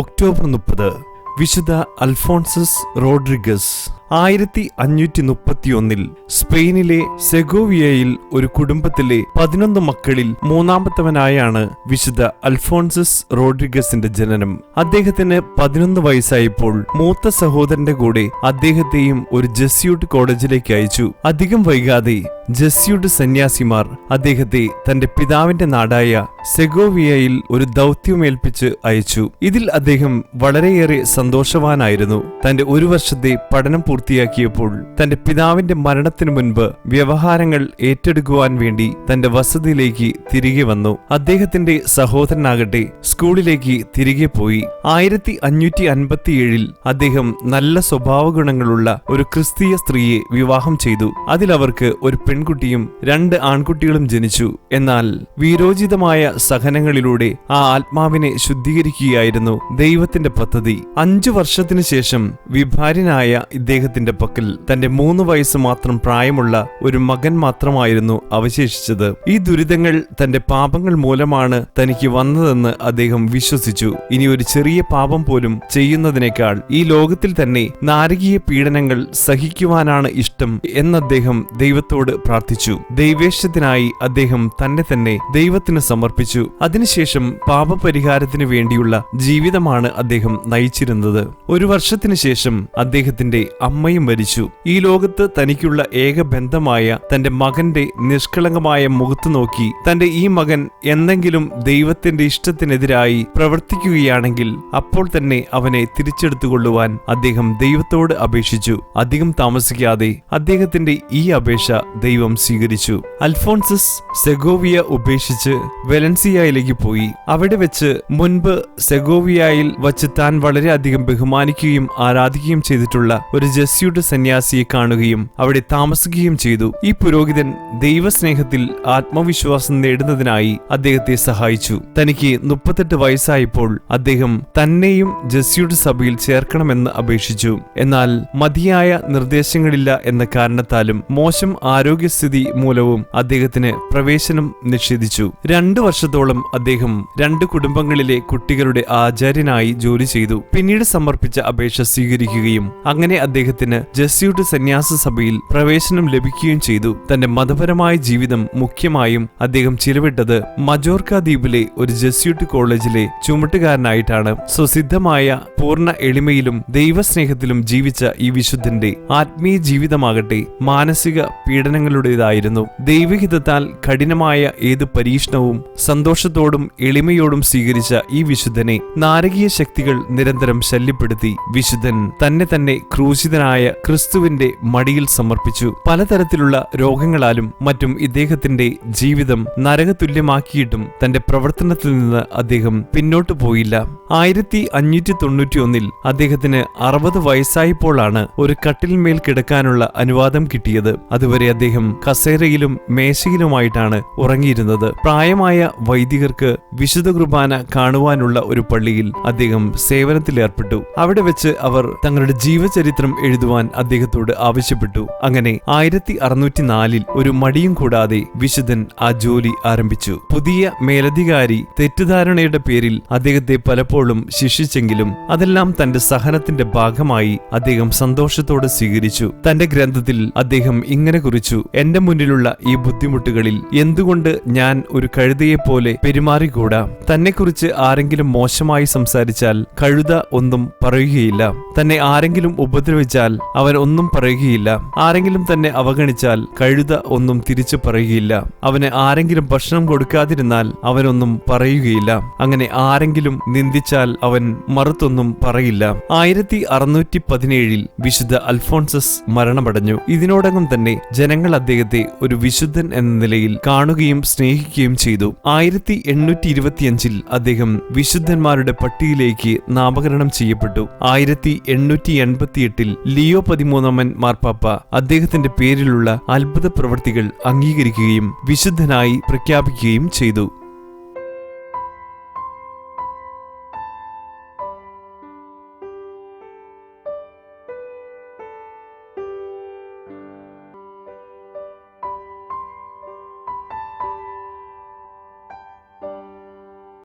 October മുപ്പത് വിശുദ്ധ Alphonsus Rodriguez. ആയിരത്തി അഞ്ഞൂറ്റി മുപ്പത്തിയൊന്നിൽ സ്പെയിനിലെ സെഗോവിയയിൽ ഒരു കുടുംബത്തിലെ പതിനൊന്ന് മക്കളിൽ മൂന്നാമത്തവനായാണ് വിശുദ്ധ അൽഫോൺസസ് റോഡ്രിഗസിന്റെ ജനനം. അദ്ദേഹത്തിന് പതിനൊന്ന് വയസ്സായപ്പോൾ മൂത്ത സഹോദരന്റെ കൂടെ അദ്ദേഹത്തെയും ഒരു ജസ്യൂട്ട് കോളേജിലേക്ക് അയച്ചു. അധികം വൈകാതെ ജസ്യൂട്ട് സന്യാസിമാർ അദ്ദേഹത്തെ തന്റെ പിതാവിന്റെ നാടായ സെഗോവിയയിൽ ഒരു ദൗത്യമേൽപ്പിച്ച് അയച്ചു. ഇതിൽ അദ്ദേഹം വളരെയേറെ സന്തോഷവാനായിരുന്നു. തന്റെ ഒരു വർഷത്തെ പഠനം പൂർത്തിയാക്കിയപ്പോൾ തന്റെ പിതാവിന്റെ മരണത്തിനു മുൻപ് വ്യവഹാരങ്ങൾ ഏറ്റെടുക്കുവാൻ വേണ്ടി തന്റെ വസതിയിലേക്ക് തിരികെ വന്നു. അദ്ദേഹത്തിന്റെ സഹോദരനാകട്ടെ സ്കൂളിലേക്ക് തിരികെ പോയി. ആയിരത്തി അഞ്ഞൂറ്റി അൻപത്തിയേഴിൽ അദ്ദേഹം നല്ല സ്വഭാവ ഗുണങ്ങളുള്ള ഒരു ക്രിസ്തീയ സ്ത്രീയെ വിവാഹം ചെയ്തു. അതിലവർക്ക് ഒരു പെൺകുട്ടിയും രണ്ട് ആൺകുട്ടികളും ജനിച്ചു. എന്നാൽ വീരോചിതമായ സഹനങ്ങളിലൂടെ ആ ആത്മാവിനെ ശുദ്ധീകരിക്കുകയായിരുന്നു ദൈവത്തിന്റെ പദ്ധതി. അഞ്ചു വർഷത്തിനു ശേഷം വിഭാര്യനായ ഇദ്ദേഹത്തിന്റെ പക്കൽ തന്റെ മൂന്ന് വയസ്സ് മാത്രം പ്രായമുള്ള ഒരു മകൻ മാത്രമായിരുന്നു അവശേഷിച്ചത്. ഈ ദുരിതങ്ങൾ തന്റെ പാപങ്ങൾ മൂലമാണ് തനിക്ക് വന്നതെന്ന് അദ്ദേഹം വിശ്വസിച്ചു. ഇനി ഒരു ചെറിയ പാപം പോലും ചെയ്യുന്നതിനേക്കാൾ ഈ ലോകത്തിൽ തന്നെ നാരകീയ പീഡനങ്ങൾ സഹിക്കുവാനാണ് ഇഷ്ടം എന്ന് അദ്ദേഹം ദൈവത്തോട് പ്രാർത്ഥിച്ചു. ദൈവേഷ്ടത്തിനായി അദ്ദേഹം തന്നെ തന്നെ ദൈവത്തിന് സമർപ്പിച്ചു. അതിനുശേഷം പാപപരിഹാരത്തിന് വേണ്ടിയുള്ള ജീവിതമാണ് അദ്ദേഹം നയിച്ചിരുന്നത്. ഒരു വർഷത്തിനു ശേഷം അദ്ദേഹത്തിന്റെ അമ്മയും മരിച്ചു. ഈ ലോകത്ത് തനിക്കുള്ള ഏക ബന്ധമായ തന്റെ മകന്റെ നിഷ്കളങ്കമായ മുഖത്ത് നോക്കി തന്റെ ഈ മകൻ എന്തെങ്കിലും ദൈവത്തിന്റെ ഇഷ്ടത്തിനെതിരായി പ്രവർത്തിക്കുകയാണെങ്കിൽ അപ്പോൾ തന്നെ അവനെ തിരിച്ചെടുത്തുകൊള്ളുവാൻ അദ്ദേഹം ദൈവത്തോട് അപേക്ഷിച്ചു. അധികം താമസിക്കാതെ അദ്ദേഹത്തിന്റെ ഈ അപേക്ഷ ദൈവം സ്വീകരിച്ചു. അൽഫോൺസസ് സെഗോവിയ ഉപേക്ഷിച്ച് വെലൻസിയയിലേക്ക് പോയി. അവിടെ വെച്ച് മുൻപ് സെഗോവിയയിൽ വച്ച് താൻ വളരെയധികം ബഹുമാനിക്കുകയും ആരാധിക്കുകയും ചെയ്തിട്ടുള്ള ഒരു ജസ്യൂട്ട് സന്യാസിയെ കാണുകയും അവിടെ താമസിക്കുകയും ചെയ്തു. ഈ പുരോഹിതൻ ദൈവസ്നേഹത്തിൽ ആത്മവിശ്വാസം നേടുന്നതിനായി അദ്ദേഹത്തെ സഹായിച്ചു. തനിക്ക് മുപ്പത്തെട്ട് വയസ്സായപ്പോൾ അദ്ദേഹം തന്നെയും ജസ്യൂട്ട് സഭയിൽ ചേർക്കണമെന്ന് അപേക്ഷിച്ചു. എന്നാൽ മതിയായ നിർദ്ദേശങ്ങളില്ല എന്ന കാരണത്താലും മോശം ആരോഗ്യസ്ഥിതി മൂലവും അദ്ദേഹത്തിന് പ്രവേശനം നിഷേധിച്ചു. രണ്ടു വർഷത്തോളം അദ്ദേഹം രണ്ട് കുടുംബങ്ങളിലെ കുട്ടികളുടെ ആചാര്യനായി ജോലി ചെയ്തു. പിന്നീട് സമർപ്പിച്ച അപേക്ഷ സ്വീകരിക്കുകയും അങ്ങനെ അദ്ദേഹത്തിന് ജസ്യൂട്ട് സന്യാസ സഭയിൽ പ്രവേശനം ലഭിക്കുകയും ചെയ്തു. തന്റെ മതപരമായ ജീവിതം മുഖ്യമായും അദ്ദേഹം ചിലവിട്ടത് മജോർക്ക ദ്വീപിലെ ഒരു ജസ്യൂട്ട് കോളേജിലെ ചുമട്ടുകാരനായിട്ടാണ്. സ്വസിദ്ധമായ പൂർണ എളിമയിലും ദൈവസ്നേഹത്തിലും ജീവിച്ച ഈ വിശുദ്ധന്റെ ആത്മീയ ജീവിതമാകട്ടെ മാനസിക പീഡനങ്ങളുടേതായിരുന്നു. ദൈവഹിതത്താൽ കഠിനമായ ഏത് പരീക്ഷണവും സന്തോഷത്തോടും എളിമയോടും സ്വീകരിച്ച ഈ വിശുദ്ധനെ നാരകീയ ശക്തികൾ നിരന്തരം ശല്യപ്പെടുത്തി. വിശുദ്ധൻ തന്നെ തന്നെ ക്രൂശിതനായ ക്രിസ്തുവിന്റെ മടിയിൽ സമർപ്പിച്ചു. പലതരത്തിലുള്ള രോഗങ്ങളാലും മറ്റും ഇദ്ദേഹത്തിന്റെ ജീവിതം നരകതുല്യമാക്കിയിട്ടും തന്റെ പ്രവർത്തനത്തിൽ നിന്ന് അദ്ദേഹം പിന്നോട്ടു പോയില്ല. ആയിരത്തി അഞ്ഞൂറ്റി തൊണ്ണൂറ്റി ഒന്നിൽ അദ്ദേഹത്തിന് അറുപത് വയസ്സായപ്പോഴാണ് ഒരു കട്ടിലിന്മേൽ കിടക്കാനുള്ള അനുവാദം കിട്ടിയത്. അതുവരെ അദ്ദേഹം കസേരയിലും മേശയിലുമായിട്ടാണ് ഉറങ്ങിയിരുന്നത്. പ്രായമായ വൈദികർക്ക് വിശുദ്ധ കുർബാന കാണുവാനുള്ള ഒരു പള്ളിയിൽ അദ്ദേഹം സേവനത്തിലേർപ്പെട്ടു. അവിടെ വെച്ച് അവർ തങ്ങളുടെ ജീവചരിത്രം എഴുതുവാൻ അദ്ദേഹത്തോട് ആവശ്യപ്പെട്ടു. അങ്ങനെ ആയിരത്തി അറുന്നൂറ്റി നാലിൽ ഒരു മടിയും കൂടാതെ വിശുദ്ധൻ ആ ജോലി ആരംഭിച്ചു. പുതിയ മേലധികാരി തെറ്റിദ്ധാരണയുടെ പേരിൽ അദ്ദേഹത്തെ പലപ്പോഴും ശിക്ഷിച്ചെങ്കിലും അതെല്ലാം തന്റെ സഹനത്തിന്റെ ഭാഗമായി അദ്ദേഹം സന്തോഷത്തോടെ സ്വീകരിച്ചു. തന്റെ ഗ്രന്ഥത്തിൽ അദ്ദേഹം ഇങ്ങനെ കുറിച്ചു എന്റെ മുന്നിലുള്ള ഈ ബുദ്ധിമുട്ടുകളിൽ എന്തുകൊണ്ട് ഞാൻ ഒരു കഴുതയെപ്പോലെ പെരുമാറിക്കൂടാ? തന്നെക്കുറിച്ച് ആരെങ്കിലും മോശമായി സംസാരിച്ചാൽ കഴുത ഒന്നും പറയുകയില്ല. തന്നെ ആരെങ്കിലും ഉപദ്രവിച്ചാൽ അവൻ ഒന്നും പറയുകയില്ല. ആരെങ്കിലും തന്നെ അവഗണിച്ചാൽ കഴുത ഒന്നും തിരിച്ചു പറയുകയില്ല. അവന് ആരെങ്കിലും ഭക്ഷണം കൊടുക്കാതിരുന്നാൽ അവനൊന്നും പറയുകയില്ല. അങ്ങനെ ആരെങ്കിലും നിന്ദിച്ചാൽ അവൻ മറുത്തൊന്നും പറയില്ല. ആയിരത്തി അറുന്നൂറ്റി പതിനേഴിൽ വിശുദ്ധ അൽഫോൺസസ് മരണമടഞ്ഞു. ഇതിനോടകം തന്നെ ജനങ്ങൾ അദ്ദേഹത്തെ ഒരു വിശുദ്ധൻ എന്ന നിലയിൽ കാണുകയും സ്നേഹിക്കുകയും ചെയ്തു. ആയിരത്തി എണ്ണൂറ്റി ഇരുപത്തിയഞ്ചിൽ അദ്ദേഹം വിശുദ്ധന്മാരുടെ പട്ടികയിലേക്ക് നാമകരണം ചെയ്യപ്പെട്ടു. ആയിരത്തി എണ്ണൂറ്റി എൺപത്തിയെട്ടിൽ ലിയോ പതിമൂന്നാമൻ മാർപ്പാപ്പ അദ്ദേഹത്തിന്റെ പേരിലുള്ള അത്ഭുത പ്രവൃത്തികൾ അംഗീകരിക്കുകയും വിശുദ്ധനായി പ്രഖ്യാപിക്കുകയും ചെയ്തു.